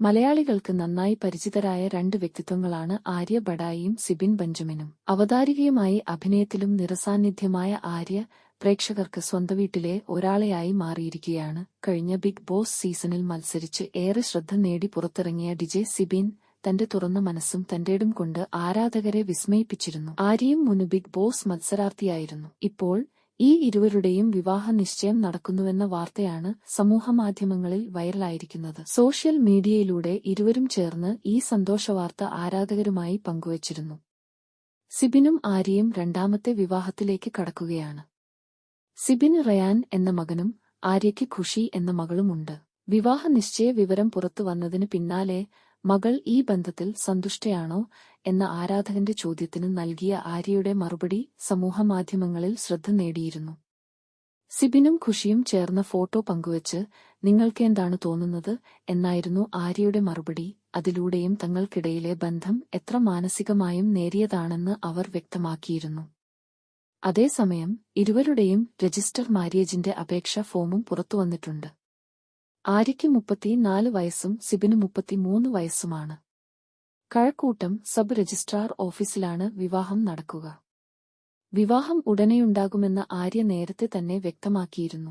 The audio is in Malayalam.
മലയാളികൾക്ക് നന്നായി പരിചിതരായ രണ്ട് വ്യക്തിത്വങ്ങളാണ് ആര്യ ബഡായിയും സിബിൻ ബെഞ്ചമിനും. അവതാരികയുമായി അഭിനയത്തിലും നിറസാന്നിധ്യമായ ആര്യ പ്രേക്ഷകർക്ക് സ്വന്തം വീട്ടിലെ ഒരാളെയായി മാറിയിരിക്കുകയാണ്. കഴിഞ്ഞ ബിഗ് ബോസ് സീസണിൽ മത്സരിച്ച് ഏറെ ശ്രദ്ധ നേടി പുറത്തിറങ്ങിയ ഡിജെ സിബിൻ തന്റെ തുറന്ന മനസ്സും തന്റേടും കൊണ്ട് ആരാധകരെ വിസ്മയിപ്പിച്ചിരുന്നു. ആര്യയും മുന് ബിഗ് ബോസ് മത്സരാർത്ഥിയായിരുന്നു. ഇപ്പോൾ ഈ ഇരുവരുടെയും വിവാഹ നിശ്ചയം നടക്കുന്നുവെന്ന വാർത്തയാണ് സമൂഹമാധ്യമങ്ങളിൽ വൈറലായിരിക്കുന്നത്. സോഷ്യൽ മീഡിയയിലൂടെ ഇരുവരും ചേർന്ന് ഈ സന്തോഷവാർത്ത ആരാധകരുമായി പങ്കുവച്ചിരുന്നു. സിബിനും ആര്യയും രണ്ടാമത്തെ വിവാഹത്തിലേക്ക് കടക്കുകയാണ്. സിബിന് റയാൻ എന്ന മകനും ആര്യയ്ക്ക് ഖുഷി എന്ന മകളുമുണ്ട്. വിവാഹ നിശ്ചയ വിവരം പുറത്തു വന്നതിന് പിന്നാലെ മകൾ ഈ ബന്ധത്തിൽ സന്തുഷ്ടയാണോ എന്ന ആരാധകന്റെ ചോദ്യത്തിന് നൽകിയ ആര്യയുടെ മറുപടി സമൂഹമാധ്യമങ്ങളിൽ ശ്രദ്ധ നേടിയിരുന്നു. സിബിനും ഖുഷിയും ചേർന്ന ഫോട്ടോ പങ്കുവച്ച് നിങ്ങൾക്കെന്താണ് തോന്നുന്നത് എന്നായിരുന്നു ആര്യയുടെ മറുപടി. അതിലൂടെയും തങ്ങൾക്കിടയിലെ ബന്ധം എത്ര മാനസികമായും നേരിയതാണെന്ന് അവർ വ്യക്തമാക്കിയിരുന്നു. അതേസമയം ഇരുവരുടെയും രജിസ്റ്റർ മാര്യേജിന്റെ അപേക്ഷ ഫോമും പുറത്തുവന്നിട്ടുണ്ട്. ആര്യയ്ക്ക് മുപ്പത്തിനാല് വയസ്സും സിബിന് മുപ്പത്തിമൂന്ന് വയസ്സുമാണ്. കഴക്കൂട്ടം സബ് രജിസ്ട്രാർ ഓഫീസിലാണ് വിവാഹം നടക്കുക. വിവാഹം ഉടനെയുണ്ടാകുമെന്ന് ആര്യ നേരത്തെ തന്നെ വ്യക്തമാക്കിയിരുന്നു.